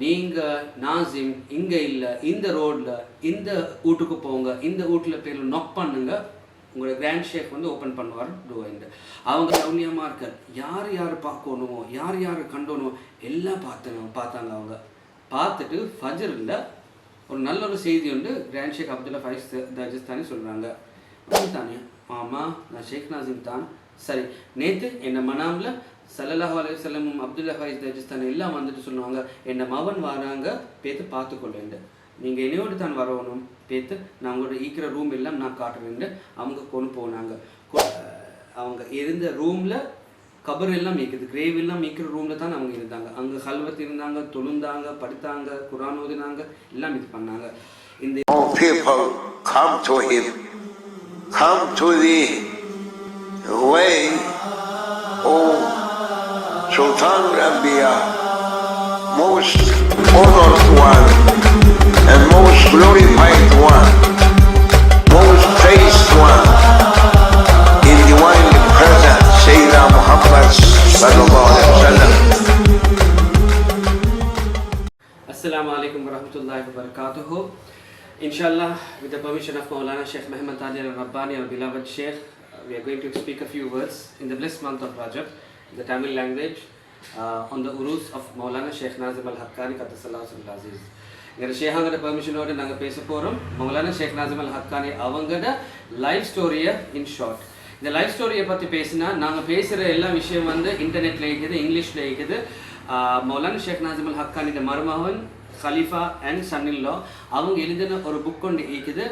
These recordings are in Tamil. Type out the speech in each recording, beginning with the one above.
நீங்கள் நாசிம் இங்கே இல்லை இந்த ரோடில் இந்த வீட்டுக்கு போங்க இந்த வீட்டில் பேர் நொக் பண்ணுங்க. உங்களோட கிராண்ட் ஷேக் வந்து ஓப்பன் பண்ணுவார் டூவெண்ட் அவங்க சௌன்யமாக இருக்க யார் யார் பார்க்கணுமோ யார் யார் கண்டோணுமோ எல்லாம் பார்த்தாங்க பார்த்தாங்க அவங்க. பார்த்துட்டு ஃபஜரில் ஒரு நல்ல ஒரு செய்தி உண்டு. கிராண்ட் ஷேக் அப்துல்லா ஃபைஸ் தஜஸ்தானி சொல்கிறாங்க தானே ஆமா நான் ஷேக் நாசிம் தான். சரி நேற்று என்னை மனாமில் சல்லல்லாஹ் அலைஹி அப்துல்லா ஹாயிஸ் தஜிஸ்தான் எல்லாம் வந்துட்டு சொல்லுவாங்க என்னை மவன் வராங்க பேத்து பார்த்துக்கொள்ளேன் நீங்கள் என்னையோடு தான் வரணும் பேத்து. நான் உங்களோட ஈக்கிற ரூம் எல்லாம் நான் காட்டுறேன் அவங்க கொண்டு போனாங்க. அவங்க இருந்த ரூமில் கபர் எல்லாம் மீக்குது கிரேவ் எல்லாம் மீக்கிற ரூமில் தான் அவங்க இருந்தாங்க. அங்கே ஹல்வத் இருந்தாங்க தொழுந்தாங்க படுத்தாங்க குரான் ஓதினாங்க எல்லாம் இது பண்ணாங்க. இந்த oh, come to him, come to the way, Sultan Rabia, most honored one and most glorified one, most praised one, in divinely present Sayyidina Muhammad sallallahu alaihi wasallam. Assalamu alaikum warahmatullahi wabarakatuh. Inshallah, with the permission of Maulana Sheikh Muhammad Tajir al-Rabbani, our beloved Sheikh, we are going to speak a few words in the blessed month of Rajab, the Tamil language, uh, on the urus of Maulana Sheikh Nazim al-Haqqani Qaddasallahu Sul Aziz. எங்கள் ஷேகாங்கட பெர்மிஷனோடு நாங்கள் பேச போகிறோம் மௌலான ஷேக் நாசிம் அல் ஹக்கானி அவங்களோட லைஃப் ஸ்டோரியை இன் ஷார்ட் இந்த லைஃப் ஸ்டோரியை பற்றி பேசினா நாங்கள் பேசுகிற எல்லா விஷயம் வந்து இன்டர்நெட்டில் இருக்குது இங்கிலீஷில் இருக்குது மௌலான ஷேக் நாசிம் அல் ஹக்கானியோட மருமகன் ஹலீஃபா அண்ட் சன்னில்லோ அவங்க எழுதின ஒரு புக் ஒன்று இருக்குது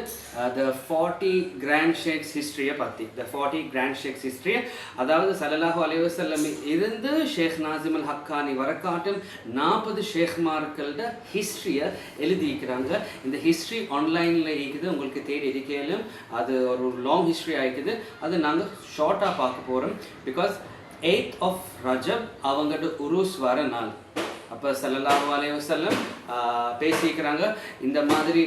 த ஃபார்ட்டி கிராண்ட் ஷேக்ஸ் ஹிஸ்ட்ரியை பற்றி the forty grand sheikhs history அதாவது சலலாஹு அலைவசல்லம் இருந்து ஷேக் நாசிம் அல் ஹக்கானி வரக்காட்டும் நாற்பது ஷேக்மார்களோட ஹிஸ்ட்ரியை எழுதியிருக்கிறாங்க. இந்த ஹிஸ்ட்ரி ஆன்லைனில் இருக்குது. உங்களுக்கு தேடி இருக்கலும் அது ஒரு லாங் ஹிஸ்ட்ரி ஆகிக்குது அது நாங்கள் ஷார்ட்டாக பார்க்க போகிறோம் பிகாஸ் எயித் ஆஃப் ரஜப் அவங்களோட உருஸ் வர நாள். அப்போ சல்லல்லாஹு அலைஹி வஸல்லம் பேசியிருக்கிறாங்க. இந்த மாதிரி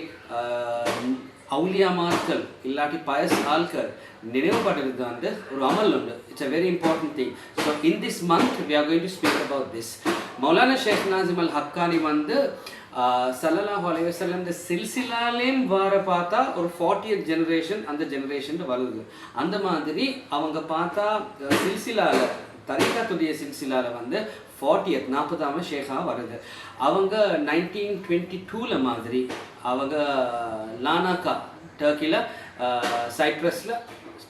அவுலியாமார்கள் இல்லாட்டி பயஸ் ஆல்கர் நினைவுபடுறது வந்து ஒரு அமல் உண்டு. It's a very important thing so in this month we are going to speak about this Maulana shake Nazim al Haqqani வந்து சல்லல்லாஹு அலைஹி வஸல்லம் இந்த சில்சிலாலேயும் வர பார்த்தா ஒரு ஃபார்ட்டி எயிட் ஜெனரேஷன் அந்த ஜெனரேஷன் வருது அந்த மாதிரி அவங்க பார்த்தா சில்சிலாவில் தரிகாத்துடைய சில்சிலால வந்து ஃபார்ட்டியத் நாற்பதாம் ஷேகா வருது. அவங்க நைன்டீன் டுவெண்ட்டி டூவில் மாதிரி அவங்க லானாக்கா டர்க்கியில் சைப்ரஸில்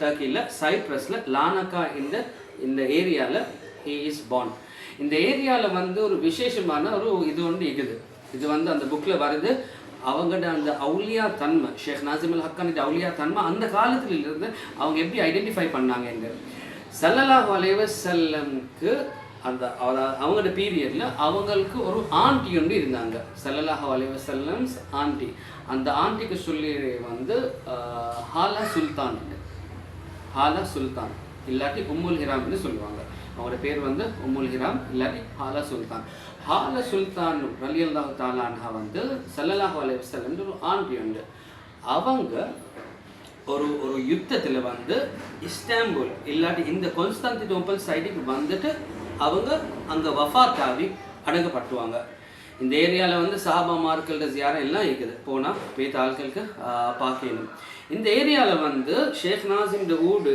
டர்க்கியில் சைப்ரஸில் லானாக்கா இந்த இந்த ஏரியாவில் ஹி இஸ் born. இந்த ஏரியாவில் வந்து ஒரு விசேஷமான ஒரு இது ஒன்று இருக்குது. இது வந்து அந்த புக்கில் வருது. அவங்கள்ட அந்த அவுலியா தன்மை ஷேக் நாசிமுல் அல் ஹக்கானிட அவுலியா தன்மை அந்த காலத்துல இருந்து அவங்க எப்படி ஐடென்டிஃபை பண்ணாங்கங்க சல்லல்லாஹு அலைஹி வஸல்லம்க்கு அந்த அவ- அவங்களோட பீரியடில் அவங்களுக்கு ஒரு ஆண்டி ஒன்று இருந்தாங்க. செல்லலாக அலைஹி செல்லம்ஸ் ஆண்டி அந்த ஆண்டிக்கு சொல்லி வந்து ஹாலா சுல்தான் ஹாலா சுல்தான். இல்லாட்டி உம்முல் ஹிராம்னு சொல்லுவாங்க. அவங்களோட பேர் வந்து உம்முல் ஹிராம் இல்லாட்டி ஹாலா சுல்தான். ஹாலா சுல்தான் ரலியல்லாஹு தாலான்ஹா வந்து செல்லலாக அலைஹி செல்லம்னு ஒரு ஆண்டி உண்டு. அவங்க ஒரு ஒரு யுத்தத்தில் வந்து இஸ்தாம்புல் இல்லாட்டி இந்த கொன்ஸ்டாந்தினோப்பல் சைடுக்கு வந்துட்டு அவங்க அங்கே வஃபாத் அடங்கப்பட்டுவாங்க. இந்த ஏரியாவில் வந்து சாபாமார்கள்ட ஜியாரம் எல்லாம் இருக்குது. போனால் பேத்த ஆட்களுக்கு பார்க்கணும். இந்த ஏரியாவில் வந்து ஷேக் நாசிம் வீடு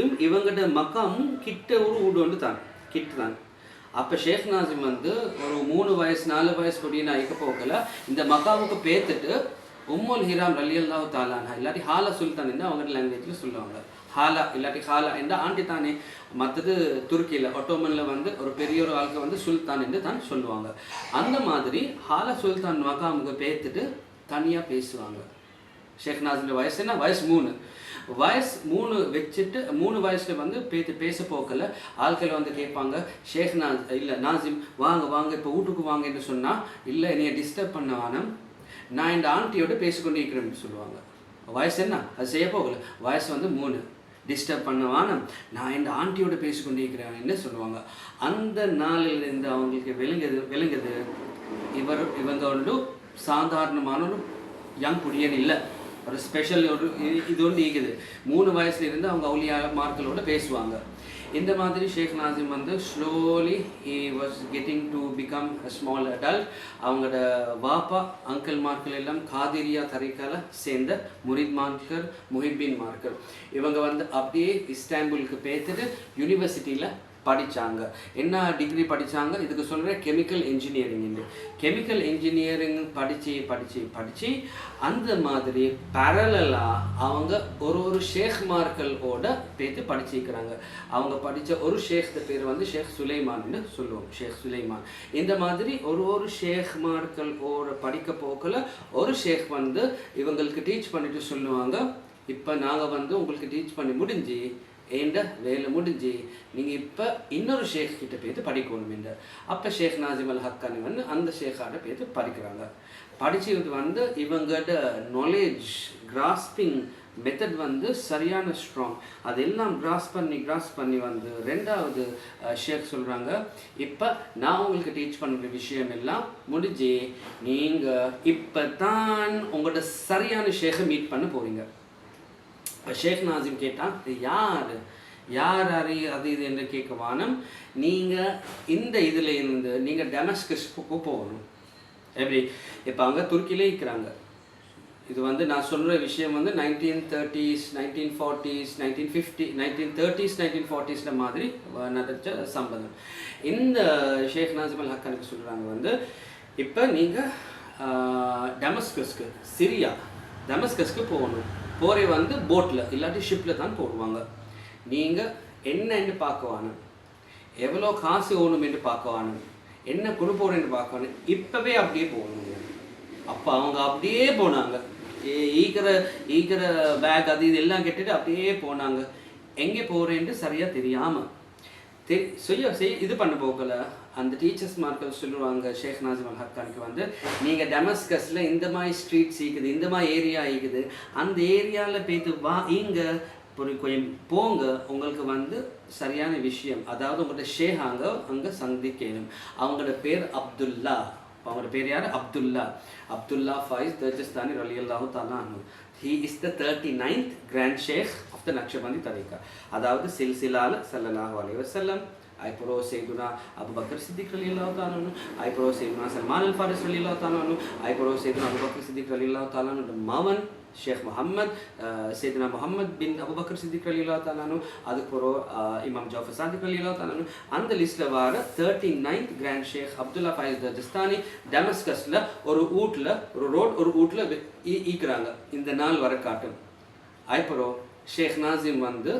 இம் இவங்கட மக்காமும் கிட்ட ஒரு வீடு ஒன்று தான் கிட்ட தான். அப்போ ஷேக் நாசிம் வந்து ஒரு மூணு வயசு நாலு வயசு கொடின்னு ஐக்க போகல. இந்த மக்காவுக்கு பேத்துட்டு உம்முல் ஹிராம் ரலியல்லாஹு தாலானா இல்லாட்டி ஹாலா சுல்தான் அவங்க லாங்குவேஜில் சொல்லுவாங்க. ஹாலா இல்லாட்டி ஹாலா என்ற ஆண்டி தானே மற்றது துருக்கியில் ஒட்டோமனில் வந்து ஒரு பெரிய ஒரு ஆளுக்கு வந்து சுல்தான் என்று தான் சொல்லுவாங்க. அந்த மாதிரி ஹாலா சுல்தான் மகாமுக்கு பேத்துட்டு தனியாக பேசுவாங்க. ஷேக் நாசின் வயசு என்ன? வயசு மூணு. வயசு மூணு வச்சுட்டு மூணு வயசில் வந்து பேத்து பேச போக்கல. ஆட்கள் வந்து கேட்பாங்க ஷேக் நாஸ் இல்லை நாசிம் வாங்க வாங்க இப்போ வீட்டுக்கு வாங்கன்னு சொன்னால் இல்லை என்னைய டிஸ்டர்ப் பண்ண வேணாம். நான் இந்த ஆண்டியோட பேசிக்கொண்டு இருக்கிறேன்னு சொல்லுவாங்க. வயசு என்ன? அது செய்ய போகல. வயசு வந்து மூணு. டிஸ்டர்ப் பண்ணவான்னு நான் இந்த ஆண்டியோட பேசிக்கொண்டே இருக்கிறேன்னு சொல்லுவாங்க? அந்த நாளில் இருந்து அவங்களுக்கு விளங்குது விளங்குது. இவர் இவங்க வந்து சாதாரணமான ஒரு யங் குடியன் இல்லை. ஒரு ஸ்பெஷல் ஒரு இது- இது ஒன்று இருக்குது மூணு வயசுலேருந்து அவங்க அவுளியா மார்களோட பேசுவாங்க. இந்த மாதிரி ஷேக் நாசிம் வந்து slowly he was getting to become a small adult அவங்களோட வாப்பா அங்கிள் மார்கள் எல்லாம் காதிரியா தரைக்கால சேர்ந்த முரித் மார்க்கர் முஹிப்பின் மார்க்கர் இவங்க வந்து அப்படியே இஸ்தான்புலுக்கு பேத்துட்டு யூனிவர்சிட்டியில் படித்தாங்க என்ன டிகிரி படித்தாங்க இதுக்கு சொல்கிற கெமிக்கல் இன்ஜினியரிங் கெமிக்கல் இன்ஜினியரிங் படித்து படித்து படித்து அந்த மாதிரி பேரலாக அவங்க ஒரு ஒரு ஷேக்மார்களோட பேத்து படிச்சிருக்கிறாங்க அவங்க படித்த ஒரு ஷேக்த பேர் வந்து ஷேக் சுலைமான்னு சொல்லுவோம். ஷேக் சுலைமான். இந்த மாதிரி ஒரு ஒரு ஷேக்மார்களோட படிக்க போக்கில் ஒரு ஷேக் வந்து இவங்களுக்கு டீச் பண்ணிட்டு சொல்லுவாங்க. இப்போ நாங்கள் வந்து உங்களுக்கு டீச் பண்ணி முடிஞ்சு ஏண்ட வேலை முடிஞ்சு நீங்கள் இப்போ இன்னொரு ஷேக் கிட்ட போய்த்து படிக்கணும் இந்த அப்போ ஷேக் நாசிம் அல் ஹக்கானி வந்து அந்த ஷேக்காட்ட போய்த்து படிக்கிறாங்க. படிச்சுக்கிட்டு வந்து இவங்களோட நாலேஜ் கிராஸ்பிங் மெத்தட் வந்து சரியான ஸ்ட்ராங் அதெல்லாம் கிராஸ் பண்ணி கிராஸ் பண்ணி வந்து ரெண்டாவது ஷேக் சொல்கிறாங்க இப்போ நான் உங்களுக்கு டீச் பண்ணுற விஷயம் எல்லாம் முடிஞ்சு நீங்கள் இப்போ தான் உங்களோட சரியான ஷேக்கை மீட் பண்ண போகிறீங்க ஷேக் நாசிம் கேட்டான் இது யார்? யார் அறி அது இது என்று கேட்க வானம் நீங்கள் இந்த இதில் இருந்து நீங்கள் டெமஸ்கஸ்க்கு போகணும். எப்படி? இப்போ அங்கே துருக்கியிலே இருக்கிறாங்க. இது வந்து நான் சொல்கிற விஷயம் வந்து nineteen thirties nineteen forties nineteen fifty nineteen thirties nineteen ஃபார்ட்டிஸில் மாதிரி நடத்த நடந்த சம்பந்தம். இந்த ஷேக் நாசிம் அல் ஹக்கனுக்கு சொல்கிறாங்க வந்து இப்போ நீங்கள் டெமஸ்கஸ்க்கு சிரியா டெமஸ்கஸ்க்கு போகணும். போரை வந்து போட்டில் இல்லாட்டி ஷிப்பில் தான் போடுவாங்க. நீங்கள் என்னன்னு பார்க்கவானு எவ்வளோ காசு ஓணும் என்று பார்க்கவானு என்ன கொண்டு போகிறேன்னு பார்க்கணும் இப்போவே அப்படியே போகணுங்க அப்போ அவங்க அப்படியே போனாங்க. ஏ- ஈக்கிற ஈக்கிற பேக் அது இது எல்லாம் கெட்டுட்டு அப்படியே போனாங்க. எங்கே போகிறேன்ட்டு சரியாக தெரியாமல் தெரி செய்ய செய் இது பண்ண போகல அந்த டீச்சர்ஸ் மார்கள் சொல்லுவாங்க ஷேக் நாசிம் அல் ஹக்கானுக்கு வந்து நீங்கள் டெமஸ்கஸில் இந்த மாதிரி ஸ்ட்ரீட்ஸ் ஈக்குது இந்த மாதிரி ஏரியா இருக்குது அந்த ஏரியாவில் போய்த்து வா இங்கே ஒரு கொஞ்சம் போங்க உங்களுக்கு வந்து சரியான விஷயம். அதாவது உங்களோட ஷேக் அங்கே அங்கே சந்திக்கணும். அவங்களோட பேர் அப்துல்லா. அவங்களோட பேர் யார்? அப்துல்லா. அப்துல்லா ஃபைஸ் தர்ஜஸ்தானி ரலி அல்லாஹு தாலானு he is the thirty ninth grand shake of the Naqshbandi தரிகா அதாவது சில்சிலால சல்லல்லாஹு அலைஹி வஸல்லம் ஐப்ரோ செய்துனா அபு பக்கர் சித்திக் ரலி அல்லாஹு தாலானு ஐப்ரோ செய்துனா சல்மான் அல் ஃபாரிஸ் ரலி அல்லாஹு தாலானு ஐப்ரோ செய்துனா அபு பக்கர் சித்திக் ரலி அல்லாஹு தாலானு மவன் ஷேக் முஹம்மத் சைதனா முஹம்மத் பின் அபுபக்கர் சித்திக் அலி அல்லா தாலானு அதுக்கப்புறம் இமாம் ஜாஃபர் சாதிக் அலி அல்லா தாலானு அந்த லிஸ்ட்டில் வர thirty ninth grand sheikh Abdullah Faiz Daghestani டெமஸ்கஸில் ஒரு வீட்டில் ஒரு ரோட் ஒரு வீட்டில் ஈக்குறாங்க இந்த நாள் வர காட்டும் அப்புறம் ஷேக் நாசிம் வந்து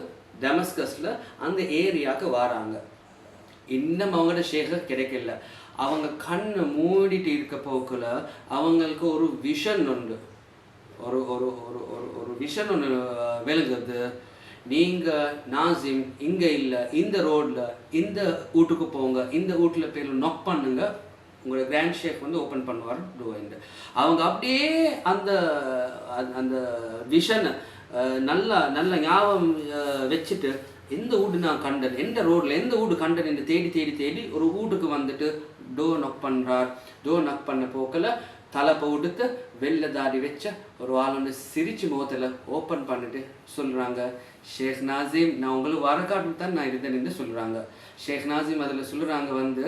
டெமஸ்கஸில் அந்த ஏரியாவுக்கு வராங்க இன்னும் அவங்களோட ஷேக கிடைக்கல. அவங்க கண்ணை மூடிட்டு இருக்க போக்குல அவங்களுக்கு ஒரு விஷன் உண்டு. ஒரு ஒரு ஒரு ஒரு ஒரு விஷன் ஒன்று விளங்குது. நீங்கள் நாசிம் இங்கே இல்லை இந்த ரோடில் இந்த வீட்டுக்கு போங்க இந்த வீட்டில் பேர் நொக் பண்ணுங்க. உங்களோட கிராண்ட் ஷேக் வந்து ஓப்பன் பண்ணுவார் டூவைண்ட் அவங்க அப்படியே அந்த அந்த- அந்த விஷனை நல்லா நல்ல ஞாபகம் வச்சுட்டு எந்த வீடு நான் கண்டன்? எந்த ரோடில் எந்த வீடு கண்டன் என்று தேடி தேடி தேடி ஒரு வீட்டுக்கு வந்துட்டு டோ நக் பண்ணுறார் டோ நக் பண்ண போக்கில் தலை போடுத்து வெள்ளை தாடி வச்ச ஒரு ஆளுன்னு சிரிச்சு முகத்தில் ஓப்பன் பண்ணிட்டு சொல்கிறாங்க ஷேக் நாசிம் நான் உங்களுக்கு வரக்காட்டு தான் நான் இருந்தேன்னு சொல்கிறாங்க ஷேக் நாசிம் அதில் சொல்கிறாங்க வந்து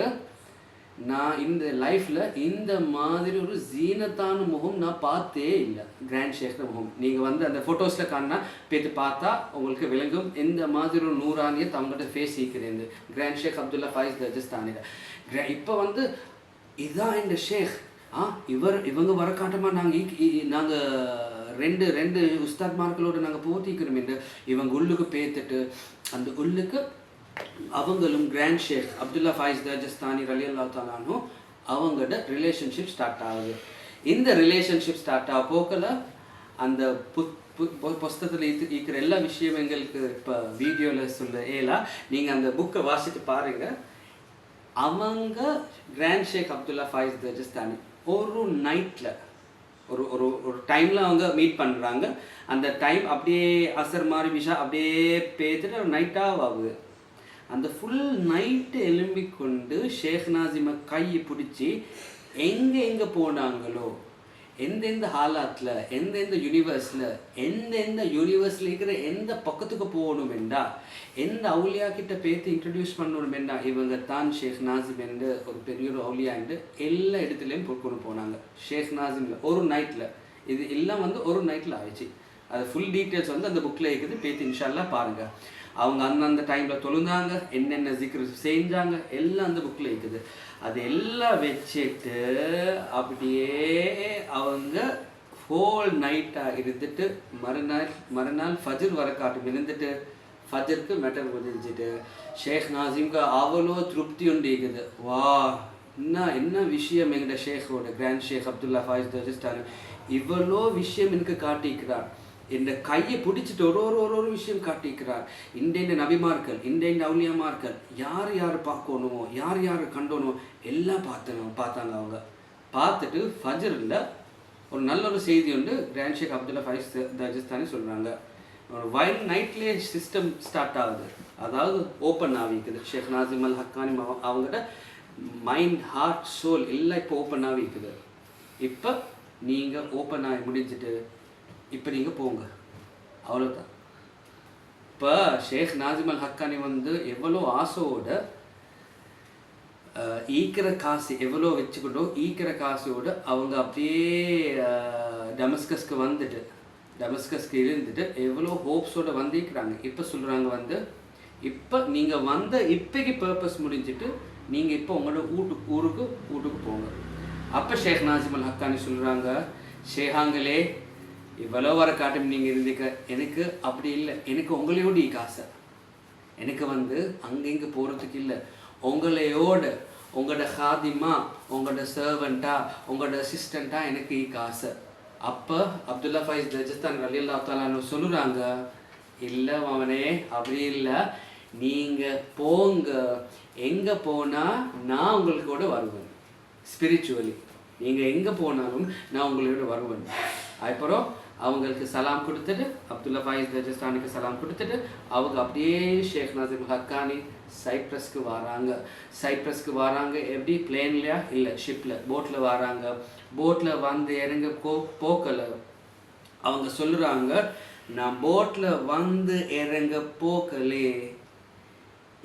நான் இந்த லைஃப்பில் இந்த மாதிரி ஒரு ஜீனத்தான முகம் நான் பார்த்தே இல்லை. கிராண்ட் ஷேக்ன முகம். நீங்கள் வந்து அந்த ஃபோட்டோஸில் காணா பேத்து பார்த்தா உங்களுக்கு விளங்கும். இந்த மாதிரி ஒரு நூறானிய தங்கிட்ட ஃபேஸ் ஈக்குறேன் கிராண்ட் ஷேக் அப்துல்லா ஃபாயிஸ் தஜஸ்தானில் கிரா இப்போ வந்து இதான் இந்த ஷேக் ஆ இவர் இவங்க வர காட்டமா நாங்கள் நாங்கள் ரெண்டு ரெண்டு உஸ்தாத்மார்களோட நாங்கள் போத்திக்கிறோம் இந்த இவங்க உள்ளுக்கு பேத்துட்டு அந்த உள்ளுக்கு அவங்களும் Grand Sheikh Abdullah Faiz Daghestani ரலி அல்லா தாலானோ அவங்களோட ரிலேஷன்ஷிப் ஸ்டார்ட் ஆகுது. இந்த ரிலேஷன்ஷிப் ஸ்டார்ட் ஆக போக்கில் அந்த புத் பு- புஸ்தகத்தில் இது இருக்கிற எல்லா விஷயம் எங்களுக்கு இப்போ வீடியோவில் சொல்ல ஏலா நீங்கள் அந்த புக்கை வாசித்து பாருங்கள் அவங்க Grand Sheikh Abdullah Faiz Daghestani ஒரு நைட்டில் ஒரு ஒரு ஒரு டைமில் அவங்க மீட் பண்ணுறாங்க அந்த டைம் அப்படியே அசர் மாதிரி விஷா அப்படியே பேத்துட்டு நைட்டாக ஆகுது அந்த ஃபுல் நைட்டு எழும்பிக் கொண்டு ஷேக் நாசிமை கையை பிடிச்சி எங்கே எங்கே போனாங்களோ எந்தெந்த ஹாலாத்தில் எந்தெந்த யூனிவர்ஸில் எந்தெந்த யூனிவர்ஸில் இருக்கிற எந்த பக்கத்துக்கு போகணுமெண்டா எந்த அவுலியா கிட்ட பேத்து இன்ட்ரடியூஸ் பண்ணணுமெண்டா இவங்க தான் ஷேக் நாசிம் என்று ஒரு பெரிய ஒரு அவுலியா எல்லா இடத்துலையும் கொண்டு போனாங்க. ஷேக் நாசிமில் ஒரு நைட்டில் இது எல்லாம் வந்து ஒரு நைட்டில் ஆயிடுச்சு. அது ஃபுல் டீட்டெயில்ஸ் வந்து அந்த புக்கில் இருக்குது. பேத்து இன்ஷால்லாம் பாருங்கள் அவங்க அந்தந்த டைமில் தொழுந்தாங்க என்னென்ன ஜிக்ரு செஞ்சாங்க எல்லாம் அந்த புக்கில் இருக்குது. அது எல்லாம் வச்சுட்டு அப்படியே அவங்க ஹோல் நைட்டாக இருந்துட்டு மறுநாள் மறுநாள் ஃபஜர் வர காட்டும் இருந்துட்டு ஃபஜருக்கு மெட்டர் முடிஞ்சிட்டு ஷேக் நாசிம்க்கு அவ்வளோ திருப்தி உண்டு இருக்குது வா என்ன என்ன விஷயம் எங்கட ஷேக்கோட? Grand Sheikh Abdullah Faiz Daghestan இவ்வளோ விஷயம் எனக்கு காட்டிக்கிறான் இந்த கையை பிடிச்சிட்டு ஒரு ஒரு ஒரு ஒரு விஷயம் காட்டிக்கிறார் இந்த இந்த நபிமார்கள் இந்த இந்த அவுலியமார்கள் யார் யார் பார்க்கணுமோ யார் யார் கண்டோனோ எல்லாம் பார்த்தனும் பார்த்தாங்க அவங்க. பார்த்துட்டு ஃபஜரில் ஒரு நல்ல ஒரு செய்தி உண்டு Grand Sheikh Abdullah Faiz Daghestani சொல்கிறாங்க ஒரு வைல்ட் நைட்லேயே சிஸ்டம் ஸ்டார்ட் ஆகுது. அதாவது ஓப்பன் ஆகிக்குது. ஷேக் நாசிம் அல் ஹக்கானி அவங்ககிட்ட அவங்களோட மைண்ட் ஹார்ட் சோல் எல்லாம் இப்போ ஓப்பன் ஆகிக்குது. இப்போ நீங்கள் ஓப்பன் ஆகி முடிஞ்சிட்டு இப்போ நீங்கள் போங்க. அவ்வளோதான் இப்போ ஷேக் நாஜிமல் ஹக்கானி வந்து எவ்வளோ ஆசையோட ஈக்கிற காசு எவ்வளோ வச்சுக்கிட்டோ ஈக்கிற காசோட அவங்க அப்படியே டமஸ்கஸ்க்கு வந்துட்டு டமஸ்கஸ்க்கு இருந்துட்டு எவ்வளோ ஹோப்ஸோட வந்திருக்கிறாங்க. இப்போ சொல்கிறாங்க வந்து இப்போ நீங்கள் வந்த இப்போக்கு பர்பஸ் முடிஞ்சிட்டு நீங்கள் இப்போ உங்களோட வீட்டுக்கு ஊருக்கு வீட்டுக்கு போங்க. அப்போ ஷேக் நாஜிமல் ஹக்கானி சொல்கிறாங்க ஷேஹாங்களே இவ்வளோ வர காட்டும் நீங்கள் இருந்தீங்க எனக்கு அப்படி இல்லை. எனக்கு உங்களையோட காசை. எனக்கு வந்து அங்கங்க போகிறதுக்கு இல்லை. உங்களையோட உங்களோட ஹாதிமா உங்களோட சர்வெண்ட்டா உங்களோட அசிஸ்டண்ட்டா எனக்கு ஈ காசு. அப்போ அப்துல்லா ஃபைஸ் ரஜஸ்தான் அலி அல்லா தாலான்னு சொல்லுறாங்க இல்லை அவனே அப்படி இல்லை. நீங்கள் போங்க. எங்கே போனால் நான் உங்களுக்கு கூட வருவேன். ஸ்பிரிச்சுவலி நீங்கள் எங்கே போனாலும் நான் உங்களோட வருவேன். அப்புறம் அவங்களுக்கு சலாம் கொடுத்துட்டு அப்துல்லா ஃபாயிஸ் ரஜஸ்தானுக்கு சலாம் கொடுத்துட்டு அவங்க அப்படியே ஷேக் நாசிம் ஹக்கானி சைப்ரஸ்க்கு வராங்க. சைப்ரஸ்க்கு வராங்க எப்படி? பிளேன்லையா இல்லை ஷிப்பில் போட்டில் வராங்க. போட்டில் வந்து இறங்க போ போக்கலை. அவங்க சொல்லுறாங்க நான் போட்டில் வந்து இறங்க போக்கலே.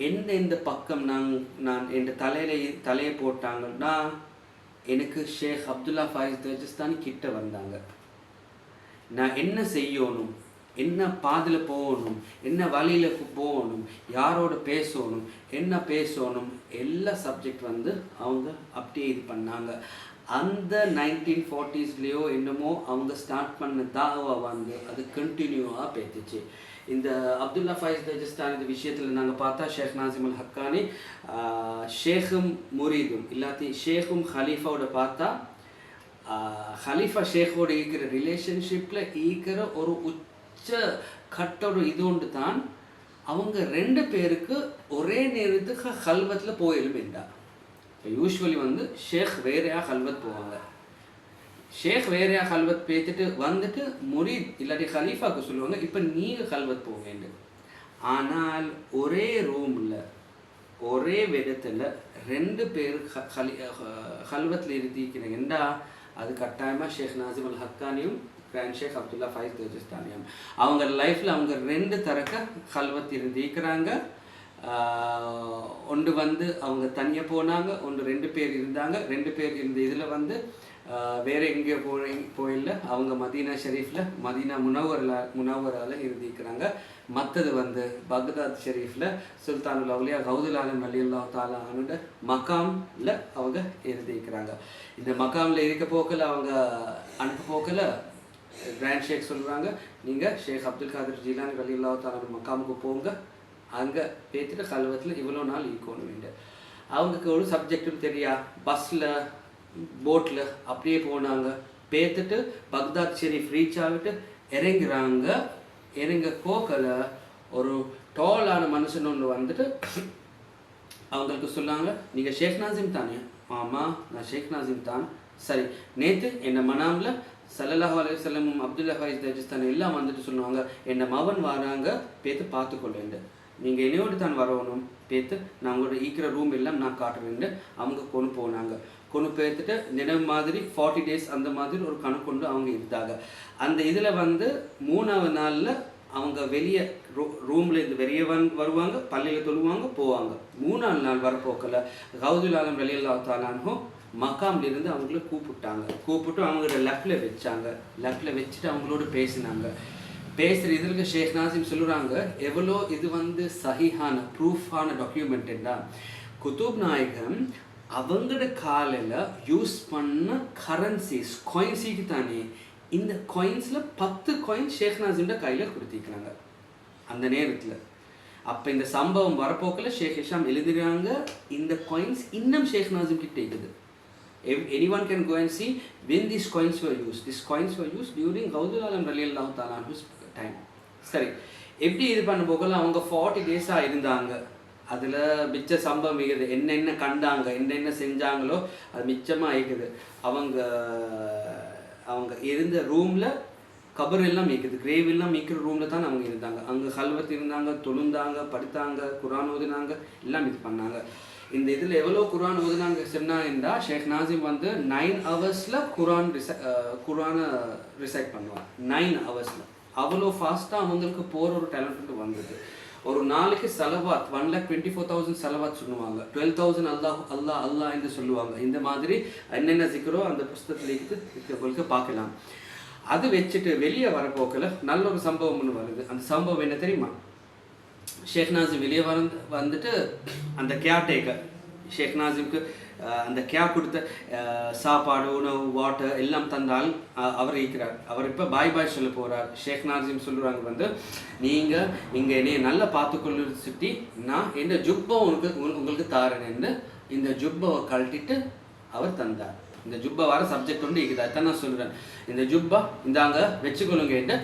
எந்த இந்த பக்கம் நான் நான் என் தலையில தலையை போட்டாங்கன்னா எனக்கு ஷேக் அப்துல்லா ஃபாயிஸ் தஜஸ்தானி கிட்ட வந்தாங்க. நான் என்ன செய்யணும்? என்ன பாதையில் போகணும்? என்ன வழியில் போகணும்? யாரோட பேசணும்? என்ன பேசணும்? எல்லா சப்ஜெக்ட் வந்து அவங்க அப்படியே இது பண்ணாங்க. அந்த நைன்டீன் ஃபார்ட்டிஸ்லேயோ என்னமோ அவங்க ஸ்டார்ட் பண்ண தாவா வந்து அது கண்டினியூவாக பேத்துச்சு. இந்த அப்துல்லா ஃபைஸ் தஜஸ்தான் இந்த விஷயத்தில் நாங்கள் பார்த்தா ஷேக் நாசிம் அல் ஹக்கானி ஆஹ், முரீதும் இல்லாட்டி ஷேக்கும் ஹலீஃபாவோட பார்த்தா ஹலீஃபா ஷேக்கோடு இருக்கிற ரிலேஷன்ஷிப்பில் இருக்கிற ஒரு உச்ச கட்ட ஒரு இது ஒன்று தான் அவங்க ரெண்டு பேருக்கு ஒரே நேரத்துக்கு ஹல்வத்தில் போயிடும் என்றா இப்போ யூஸ்வலி வந்து ஷேக் வேறையாக ஹல்வத் போவாங்க ஷேக் வேறையா ஹல்வத் பேத்துட்டு வந்துட்டு முரீத் இல்லாட்டி ஹலீஃபாக்கு சொல்லுவாங்க இப்போ நீங்கள் ஹல்வத் போக வேண்டும் ஆனால் ஒரே ரூமில் ஒரே விதத்தில் ரெண்டு பேர் ஹலி ஹல்வத்தில் இருந்திருக்கிறீங்கண்டா அது கட்டாயமாக ஷேக் நாசிம் அல் ஹக்கானியும் கிராண்ட் ஷேக் அப்துல்லா ஃபைஸ் தேஜஸ்தானியும். அவங்க லைஃப்பில் அவங்க ரெண்டு தரக்க கல்வத் இருந்திருக்கிறாங்க ஒன்று வந்து அவங்க தனியாக போனாங்க ஒன்று ரெண்டு பேர் இருந்தாங்க. ரெண்டு பேர் இருந்த இதில் வந்து வேறு எங்கே போய் போயில்ல. அவங்க மதீனா ஷெரீஃபில் மதீனா முனவரில் முனவரால் இருந்திருக்கிறாங்க மற்றது வந்து பக்தாத் ஷெரீஃபில் சுல்தானுல் அவுலியா கௌதுலாலன் அலியுல்லா தாலா அவனோட மகாமில் அவங்க இருந்திருக்கிறாங்க இந்த மகாமில் இருக்க போக்கில் அவங்க அனுப்ப போக்கில் கிராண்ட் ஷேக் சொல்கிறாங்க நீங்கள் ஷேக் அப்துல் காதர் ஜிலான் அலியுல்லா தாலா மக்காமுக்கு போங்க. அங்கே பேத்துட்டு கல்வத்தில் இவ்வளோ நாள் ஈக்கணும் வேண்டு அவங்களுக்கு ஒரு சப்ஜெக்டும் தெரியா? பஸ்ஸில் போட்டில் அப்படியே போனாங்க. பேத்துட்டு பக்தாத் ஷெரீஃப் ரீச் ஆகிட்டு இறங்குறாங்க. இறங்க போக்கல ஒரு டாலான மனுஷன் ஒன்று வந்துட்டு அவங்களுக்கு சொன்னாங்க நீங்கள் ஷேக் நாசிம் தானே? ஆமாம் நான் ஷேக் நாசிம் தான். சரி நேற்று என்னை மனாமில் சல்லல்லாஹு அலைஹி செல்லமும் அப்துல்லா ஃபைஸ் தஜிஸ்தான் எல்லாம் வந்துட்டு சொன்னாங்க என்னை மவன் வராங்க பேத்து பார்த்துக்கொள்ளேன் நீங்கள் என்னையோடு தான் வரணும் பேத்து. நான் உங்களோட ஈக்கிற ரூம் எல்லாம் நான் காட்டுறேன் அவங்க கொண்டு போனாங்க. கொண்டு போய்த்துட்டு நினைவு மாதிரி ஃபார்ட்டி டேஸ் அந்த மாதிரி ஒரு கணக்கு கொண்டு அவங்க இருந்தாங்க. அந்த இதில் வந்து மூணாவது நாளில் அவங்க வெளியே ரூ ரூமில் இருந்து வெளியே வந் வருவாங்க பள்ளியில் தொழுவாங்க போவாங்க. மூணாவது நாள் வரப்போக்கில் கௌதுல் ஆலம் வெளியில் தாலானும் மக்காம்ல இருந்து அவங்கள கூப்பிட்டாங்க. கூப்பிட்டு அவங்களோட லெஃப்டில் வச்சாங்க. லெஃப்டில் வச்சுட்டு அவங்களோட பேசினாங்க. பேசுகிற இதற்கு ஷேக் நாசிம் சொல்லுறாங்க எவ்வளோ இது வந்து சஹிஹான ப்ரூஃபான டாக்குமெண்ட்டுன்னா குதுப் நாயகம் அவங்களோட காலையில் யூஸ் பண்ண கரன்சிஸ் காயின்ஸிக்கு தானே இந்த காயின்ஸில் பத்து காயின் ஷேக் நாசிம்ட கையில் கொடுத்திருக்கிறாங்க. அந்த நேரத்தில். அப்போ இந்த சம்பவம் வரப்போக்கில் ஷேக் ஹிஷாம் எழுதுகிறாங்க இந்த காயின்ஸ் இன்னும் ஷேக் நாசிம் கிட்ட இருக்குது. One can can go and see when these coins were used. These coins were used during Gaudul Alam Raliallahu time சரி எப்படி இது பண்ண போகல அவங்க ஃபார்ட்டி டேஸாக இருந்தாங்க. அதில் மிச்ச சம்பவம் இருக்குது. என்னென்ன கண்டாங்க என்னென்ன செஞ்சாங்களோ அது மிச்சமாக இருக்குது. அவங்க அவங்க இருந்த ரூமில் கபர் எல்லாம் மீக்குது. கிரேவ் எல்லாம் மீக்கிற ரூமில் தான் அவங்க இருந்தாங்க. அங்கே கல்வத்து இருந்தாங்க தொழுந்தாங்க படுத்தாங்க குரான் ஓதினாங்க எல்லாம் இது பண்ணாங்க. இந்த இதில் எவ்வளோ குரான் ஓதுனாங்க சொன்னாங்கன்னா ஷேக் நாசிம் வந்து நைன் ஹவர்ஸில் குரான் ரிசை குரானை ரிசைட் பண்ணுவாங்க நைன் ஹவர்ஸில் அவ்வளோ ஃபாஸ்ட்டாக அவங்களுக்கு போகிற ஒரு டேலண்ட் வந்தது. ஒரு நாளைக்கு செலவாத் one lakh twenty four thousand செலவாத் சொல்லுவாங்க. டுவெல் தௌசண்ட் அல்லாஹ் அல்லாஹ் அல்லாஹ் என்று சொல்லுவாங்க. இந்த மாதிரி என்னென்ன சிக்கிறோ அந்த புஸ்தகத்தில் இருக்கிறவங்களுக்கு பார்க்கலாம். அது வச்சுட்டு வெளியே வரப்போக்கில் நல்ல ஒரு சம்பவம் ஒன்று வருது. அந்த சம்பவம் என்ன தெரியுமா? ஷேக் நாசிம் வெளியே வந்து வந்துட்டு அந்த கேர்டேக்கர் ஷேக் நாசிம்க்கு அந்த கேப் கொடுத்த சாப்பாடு உணவு வாட்டர் எல்லாம் தந்தால் அவர் இருக்கிறார். அவர் இப்போ பாய் பாய் சொல்ல போகிறார் ஷேக் நாசிம் சொல்கிறாங்க வந்து நீங்கள் இங்கே என்னைய நல்லா பார்த்துக்கொள்ள சுற்றி நான் இந்த ஜுப்பை உனக்கு உங்களுக்கு தாரேன்னு இந்த ஜுப்பாவை கழட்டிட்டு அவர் தந்தார். இந்த ஜுப்பா வர சப்ஜெக்ட் ஒன்று இருக்குது. அதான் நான் சொல்கிறேன் இந்த ஜுப்பா இந்தாங்க வச்சுக்கொள்ளுங்க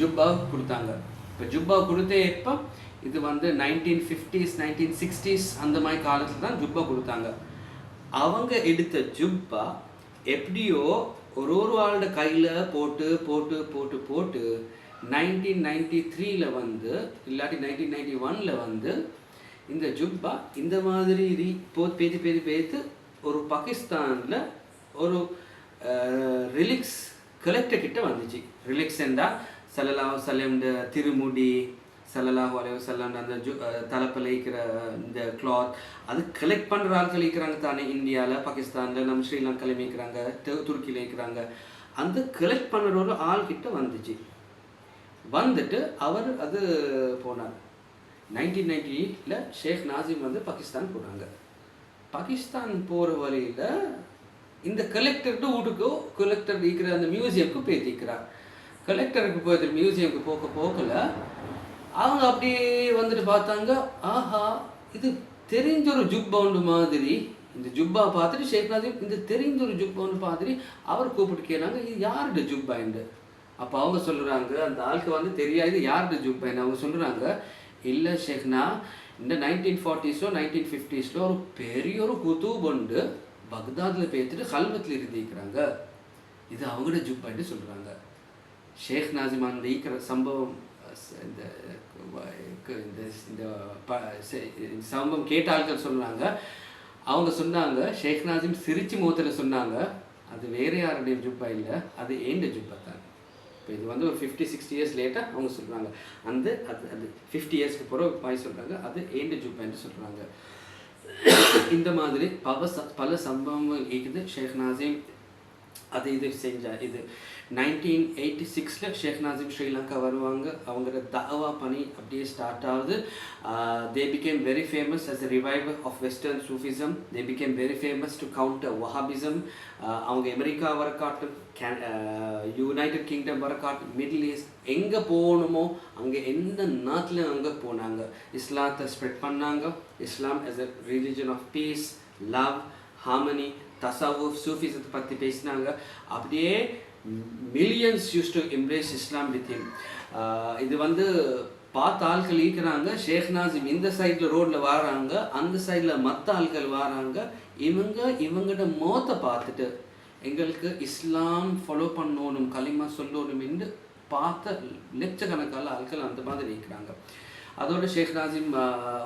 ஜுப்பா கொடுத்தாங்க. இப்போ ஜுப்பா கொடுத்தே இப்போ இது வந்து நைன்டீன் ஃபிஃப்டிஸ் நைன்டீன் சிக்ஸ்டீஸ் அந்த மாதிரி காலத்தில் தான் ஜுப்பா கொடுத்தாங்க. அவங்க எடுத்த ஜுப்பா எப்படியோ ஒரு ஒரு ஆளோட கையில் போட்டு போட்டு போட்டு போட்டு நைன்டீன் நைன்டி த்ரீல வந்து இல்லாட்டி நைன்டீன் நைன்டி ஒனில் வந்து இந்த ஜுப்பா இந்த மாதிரி ரீ போ பேத்து பேத்து பேத்து ஒரு பாகிஸ்தானில் ஒரு ரிலிக்ஸ் கலெக்டர் கிட்ட வந்துச்சு. ரிலிக்ஸ் என்றால் சலலா சலம்ட திருமுடி சல்லல்லாஹு அலைஹி வஸல்லம் அந்த ஜு தலைப்பில் இருக்கிற இந்த கிளாத் அது கலெக்ட் பண்ணுற ஆட்கள் இருக்கிறாங்க தானே இந்தியாவில் பாகிஸ்தானில் நம்ம ஸ்ரீலங்காவில் இருக்கிறாங்க துருக்கியில் இருக்கிறாங்க. அந்த கலெக்ட் பண்ணுற ஒரு ஆள்கிட்ட வந்துச்சு. வந்துட்டு அவர் அது போனார். நைன்டீன் எயிட்டில் ஷேக் நாசிம் வந்து பாகிஸ்தான் போனாங்க. பாகிஸ்தான் போகிற வழியில் இந்த கலெக்டர்கிட்ட வீட்டுக்கோ கலெக்டர் இருக்கிற அந்த மியூசியம்க்கு பேத்திக்கிறார் கலெக்டருக்கு போய் மியூசியம்க்கு போக போகல அவங்க அப்படியே வந்துட்டு பார்த்தாங்க ஆஹா இது தெரிஞ்ச ஒரு ஜுப்பவுண்டு மாதிரி. இந்த ஜுப்பா பார்த்துட்டு ஷேக் இந்த தெரிஞ்ச ஒரு ஜுப்பவுண்டு மாதிரி அவர் கூப்பிட்டு கேட்டாங்க இது யாருடைய ஜுப்பாண்டு அப்போ அவங்க சொல்கிறாங்க அந்த ஆளுக்கு வந்து தெரியாது யாருடைய ஜுப்பாண்டு அவங்க சொல்கிறாங்க இல்லை ஷேக்னா இந்த நைன்டீன் ஃபார்ட்டிஸோ நைன்டீன் ஃபிஃப்டிஸில் ஒரு பெரிய ஒரு குத்தூப் உண்டு பக்தாதில் பேத்துட்டு கல்வத்தில் இருந்திருக்கிறாங்க இது அவங்களோட ஜுப்பாயின்னு சொல்கிறாங்க ஷேக் நாசிமான் இருக்கிற சம்பவம் இந்த இந்த இந்த ப- சம்பவம் கேட்ட ஆட்கள் சொன்னாங்க. அவங்க சொன்னாங்க ஷேக் நாசிம் சிரிச்சு முகத்தில் சொன்னாங்க அது வேறு யாருடைய ஜுப்பா இல்லை அது ஏண்ட ஜுப்பா தான்? இப்போ இது வந்து ஒரு ஃபிஃப்டி சிக்ஸ்டி இயர்ஸ் லேட்டாக அவங்க சொல்கிறாங்க அந்த அது அது ஃபிஃப்டி இயர்ஸ்க்கு பிறகு பாய் சொல்கிறாங்க அது ஏண்ட ஜுப்பான்னு சொல்கிறாங்க இந்த மாதிரி பல ச பல சம்பவங்கள் இருக்குது. ஷேக் நாசிம் அது இது செஞ்சா இது நைன்டீன் எயிட்டி சிக்ஸில் ஷேக் நாசிம் ஸ்ரீலங்கா வருவாங்க. அவங்களோட தாவா பணி அப்படியே ஸ்டார்ட் ஆகுது. They became very famous as a of western Sufism they became very famous to counter Wahhabism அவங்க அமெரிக்கா வர காட்டும் கேன் யுனைடெட் uh, கிங்டம் வர காட்டும் மிடில் ஈஸ்ட் எங்கே போகணுமோ அங்கே எந்த நாட்டில் அங்கே போனாங்க. இஸ்லாத்தை ஸ்ப்ரெட் பண்ணாங்க. Islam as a religion of peace love harmony தசாவு சூஃபிசத்தை பற்றி பேசினாங்க. அப்படியே millions used to embrace Islam with him இது வந்து பார்த்த ஆட்கள் இருக்கிறாங்க. ஷேக் நாசிம் இந்த சைடில் ரோட்டில் வராங்க. அந்த சைடில் மற்ற ஆட்கள் வராங்க. இவங்க இவங்கட மோத்தை பார்த்துட்டு எங்களுக்கு இஸ்லாம் ஃபாலோ பண்ணணும் களிமா சொல்லணும் என்று பார்த்த லட்சக்கணக்கான ஆட்கள் அந்த மாதிரி இருக்கிறாங்க. அதோட ஷேக் நாசிம்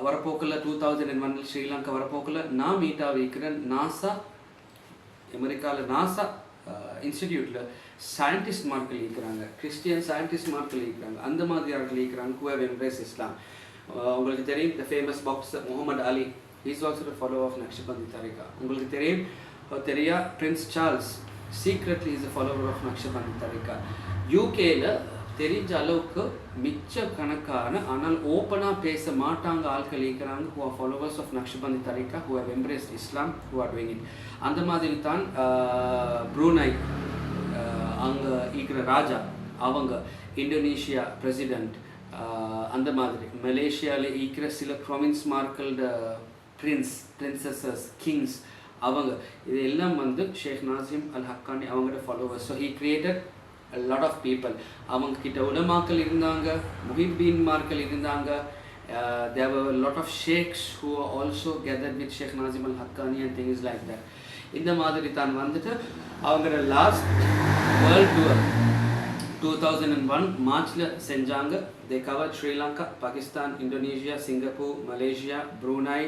வரப்போக்கில் டூ தௌசண்ட் அண்ட் ஒன்னில் ஸ்ரீலங்கா வரப்போக்கில் நான் மீட்டாக வைக்கிறேன் நாசா அமெரிக்காவில் நாசா இன்ஸ்டிடியூட்டில் சயின்டிஸ்ட் மார்கள் இருக்கிறாங்க கிறிஸ்டியன் சயின்டிஸ்ட் மார்கள் இருக்கிறாங்க அந்த மாதிரி ஆட்கள் இருக்கிறாங்க who have இஸ்லாம் உங்களுக்கு தெரியும் the famous boxer Muhammad Ali is also follow of Naqshbandi தரிகா உங்களுக்கு தெரியும் தெரியா? Prince Charles secretly is a follower of Naqshbandi தரிகா யூகேல தெரிஞ்ச அளவுக்கு மிச்ச கணக்கான ஆனால் ஓப்பனாக பேச மாட்டாங்க ஆட்கள் இருக்கிறாங்க who are followers of Naqshbandi தரிகா who have embrace Islam who are doing it அந்த மாதிரி தான் ப்ரூனை அங்கே இருக்கிற ராஜா அவங்க இந்தோனேஷியா பிரசிடெண்ட் அந்த மாதிரி. மலேசியாவில் இருக்கிற சில ப்ரொவின்ஸ் மார்களோட பிரின்ஸ் பிரின்சஸஸ் கிங்ஸ் அவங்க. இது எல்லாம் வந்து ஷேக் நாசிம் அல் ஹக்கானி அவங்களோட followers so he created lot of people அவங்க கிட்ட உலமாக்கள் இருந்தாங்க முஹிபீன்மார்கள் இருந்தாங்க. Uh, lot of shakes who also கெதர் with shake Nazim al Haqqani and things like that இந்த மாதிரி தான் வந்துட்டு அவங்களோட last world tour two thousand and one மார்ச்சில் செஞ்சாங்க they cover Sri Lanka Pakistan Indonesia Singapore Malaysia Brunei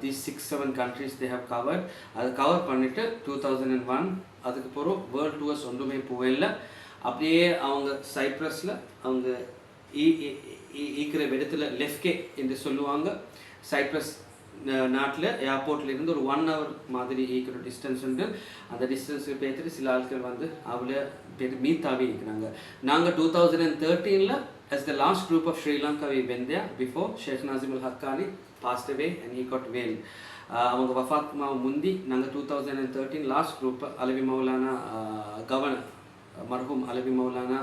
the six seven countries they have cover அது கவர் பண்ணிவிட்டு டூ தௌசண்ட் அண்ட் ஒன் அதுக்கப்புறம் வேர்ல்ட் டூர்ஸ் ஒன்றுமே போகல அப்படியே அவங்க சைப்ரஸில் அவங்க ஈ- ஈக்கிற இடத்துல லெஃப்கே என்று சொல்லுவாங்க. சைப்ரஸ் நாட்டில் ஏர்போர்ட்ல இருந்து ஒரு ஒன் ஹவர் மாதிரி ஈக்கிற டிஸ்டன்ஸ் உண்டு. அந்த டிஸ்டன்ஸுக்கு பேத்துட்டு சில ஆட்கள் வந்து அவளை பேர் மீத்தாவே இருக்கிறாங்க. நாங்கள் டூ தௌசண்ட் அண்ட் தேர்ட்டீனில் as the last group of Sri Lanka we went there before Sheikh Nazim al Haqqani passed away and he got well. அவங்க வஃபாத்மா முந்தி நாங்கள் two thousand and thirteen last group Alavi Maulana governor மர்ஹூம் அலவி மௌலானா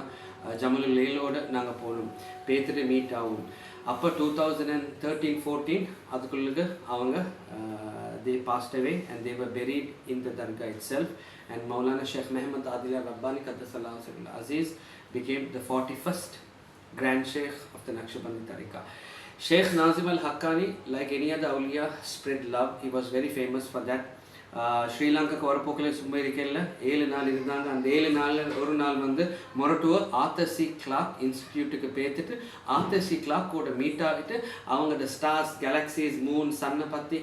ஜமலுல் லேலோட நாங்கள் போனோம். பேத்துட்டு மீட் ஆகும். அப்போ two thousand and thirteen fourteen அதுக்குள்ளுக்கு அவங்க they passed away and they were buried in the dargah itself and Maulana Sheikh Mehmet Adil Rabbani கத்தசல்லா அசீஸ் became the 41st Grand Sheikh of the Naqshbandi Tariqa Sheikh Nazim al Haqqani, like any other awliya, spread love. He was very famous for that. Ah ஸ்ரீலங்காக்கு சும்மா இருக்கல ஏழு நாள் இருந்தாங்க. அந்த ஏழு நாளில் ஒரு நாள் வந்து மொரட்டுவ ஆத்தசி கிளாக் இன்ஸ்டியூட்டுக்கு பேத்துட்டு கிளாக் கூட மீட் ஆகிட்டு அவங்களோட ஸ்டார்ஸ் கேலக்சிஸ் மூன் சன்னை பற்றி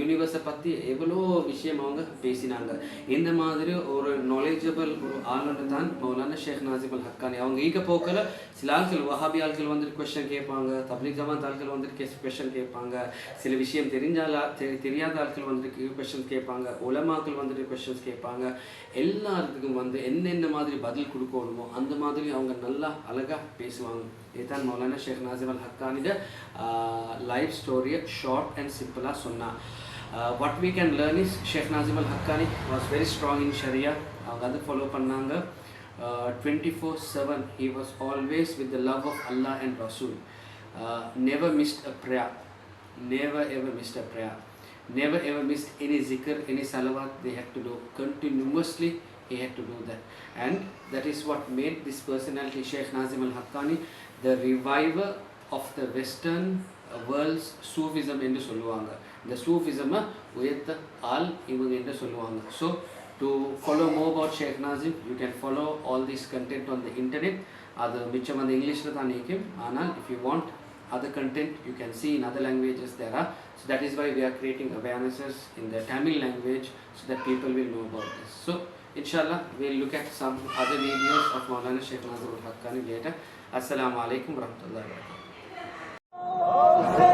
யூனிவர்ஸை பற்றி எவ்வளோ விஷயம் அவங்க பேசினாங்க. இந்த மாதிரி ஒரு நாலேஜபிள் ஒரு ஆளுநர் தான் மௌலானா ஷேக் நாசிம் ஹக்கானி. அவங்க ஈக போக்கில். சில ஆட்கள் வஹாபி ஆட்கள் வந்துட்டு கொஸ்டின் கேட்பாங்க. தப்லீக் ஜமாத் ஆட்கள் வந்துட்டு கேஸ் கொஸ்டின் கேட்பாங்க. சில விஷயம் தெரிஞ்சால தெரியாத ஆட்கள் வந்துட்டு கொஸ்டின் கேட்பாங்க. உலமாக்கள் வந்துட்டு கொஷின்ஸ் கேட்பாங்க எல்லாத்துக்கும் வந்து என்னென்ன மாதிரி பதில் கொடுக்கணுமோ அந்த மாதிரி அவங்க நல்லா அழகாக பேசுவாங்க. இதுதான் மௌலானா ஷேக் நாசிம் அல் ஹக்கானிட லைஃப் ஸ்டோரியை ஷார்ட் அண்ட் சிம்பிளாக சொன்னான். What we can learn is Sheikh Nazim al Haqqani was very strong in sharia அவங்க அதை ஃபாலோ பண்ணாங்க. Twenty four seven he was always with the love of Allah and Rasul never missed a prayer never ever missed a prayer. never ever missed any zikr any salawat they had to do continuously he had to do that and that is what made this personality Sheikh Nazim al-Haqqani the reviver of the western uh, world's Sufism என்று சொல்லுவாங்க இந்த சூஃபிசமை உயர்த்த ஆள் இவங்க என்று சொல்லுவாங்க so to follow more about Sheikh Nazim you can follow all this content on the internet அது மிச்சம் வந்து இங்கிலீஷில் தான் நிற்கும் ஆனால் if you want other content you can see in other languages there are so that is why we are creating awarenesses in the Tamil language so that people will know about this so inshallah we'll look at some other videos of Maulana Sheikh Nazrul Haqqani later assalamu alaikum warahmatullahi wabarakatuh